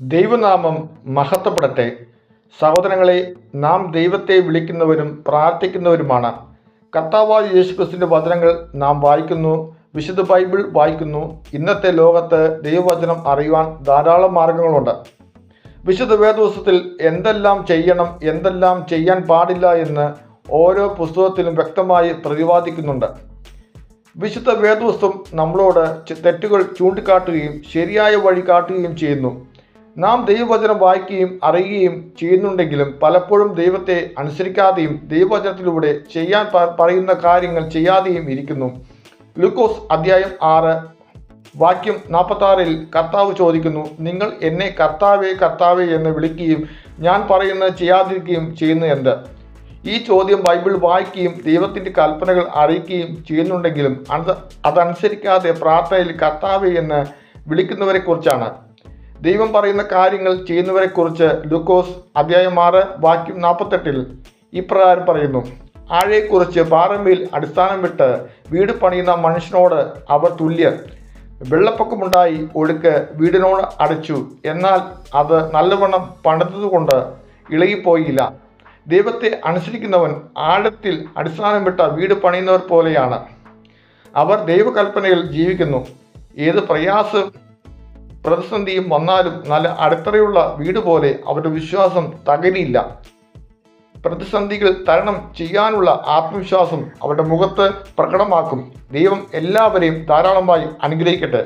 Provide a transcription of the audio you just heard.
ദൈവനാമം മഹത്വപ്പെടട്ടെ. സഹോദരങ്ങളെ നാം ദൈവത്തെ വിളിക്കുന്നവരും പ്രാർത്ഥിക്കുന്നവരുമാണ്. കർത്താവായ യേശുക്രിസ്തുവിന്റെ വചനങ്ങൾ നാം വായിക്കുന്നു വിശുദ്ധ ബൈബിൾ വായിക്കുന്നു. ഇന്നത്തെ ലോകത്ത് ദൈവവചനം അറിയുവാൻ ധാരാളം മാർഗങ്ങളുണ്ട്. വിശുദ്ധ വേദിവസത്തിൽ എന്തെല്ലാം ചെയ്യണം എന്തെല്ലാം ചെയ്യാൻ പാടില്ല എന്ന് ഓരോ പുസ്തകത്തിലും വ്യക്തമായി പ്രതിപാദിക്കുന്നുണ്ട്. വിശുദ്ധ വേദോസ്തം നമ്മളോട് തെറ്റുകൾ ചൂണ്ടിക്കാട്ടുകയും ശരിയായ വഴി കാട്ടുകയും ചെയ്യുന്നു. നാം ദൈവവചനം വായിക്കുകയും അറിയുകയും ചെയ്യുന്നുണ്ടെങ്കിലും പലപ്പോഴും ദൈവത്തെ അനുസരിക്കാതെയും ദൈവവചനത്തിലൂടെ ചെയ്യാൻ പറയുന്ന കാര്യങ്ങൾ ചെയ്യാതെയും ഇരിക്കുന്നു. ലൂക്കോസ് അധ്യായം ആറ് വാക്യം നാൽപ്പത്താറിൽ കർത്താവ് ചോദിക്കുന്നു നിങ്ങൾ എന്നെ കർത്താവേ കർത്താവേ എന്ന് വിളിക്കുകയും ഞാൻ പറയുന്നത് ചെയ്യാതിരിക്കുകയും ചെയ്യുന്നു എന്ത്? ഈ ചോദ്യം ബൈബിൾ വായിക്കുകയും ദൈവത്തിന്റെ കൽപ്പനകൾ അറിയിക്കുകയും ചെയ്യുന്നുണ്ടെങ്കിലും അത് അതനുസരിക്കാതെ പ്രാർത്ഥനയിൽ കർത്താവേ എന്ന് വിളിക്കുന്നവരെക്കുറിച്ചാണ്. ദൈവം പറയുന്ന കാര്യങ്ങൾ ചെയ്യുന്നവരെക്കുറിച്ച് ലൂക്കോസ് അധ്യായം ആറ് വാക്യം നാൽപ്പത്തെട്ടിൽ ഇപ്രകാരം പറയുന്നു. ആഴയെക്കുറിച്ച് പാറമ്പയിൽ അടിസ്ഥാനം വിട്ട് വീട് പണിയുന്ന മനുഷ്യനോട് അവ തുല്യർ വെള്ളപ്പൊക്കമുണ്ടായി ഒഴുക്ക് വീടിനോട് അടച്ചു. എന്നാൽ അത് നല്ലവണ്ണം പണിതുകൊണ്ട് ഇളകിപ്പോയില്ല. ദൈവത്തെ അനുസരിക്കുന്നവൻ ആഴത്തിൽ അടിസ്ഥാനം വിട്ട വീട് പണിയുന്നവർ പോലെയാണ്. അവർ ദൈവകൽപ്പനയിൽ ജീവിക്കുന്നു. ഏത് പ്രയാസ പ്രതിസന്ധിയും വന്നാലും നല്ല അടിത്തറയുള്ള വീട് പോലെ അവരുടെ വിശ്വാസം തകരില്ല പ്രതിസന്ധികൾ തരണം ചെയ്യാനുള്ള ആത്മവിശ്വാസം അവരുടെ മുഖത്ത് പ്രകടമാക്കും. ദൈവം എല്ലാവരെയും ധാരാളമായി അനുഗ്രഹിക്കട്ടെ.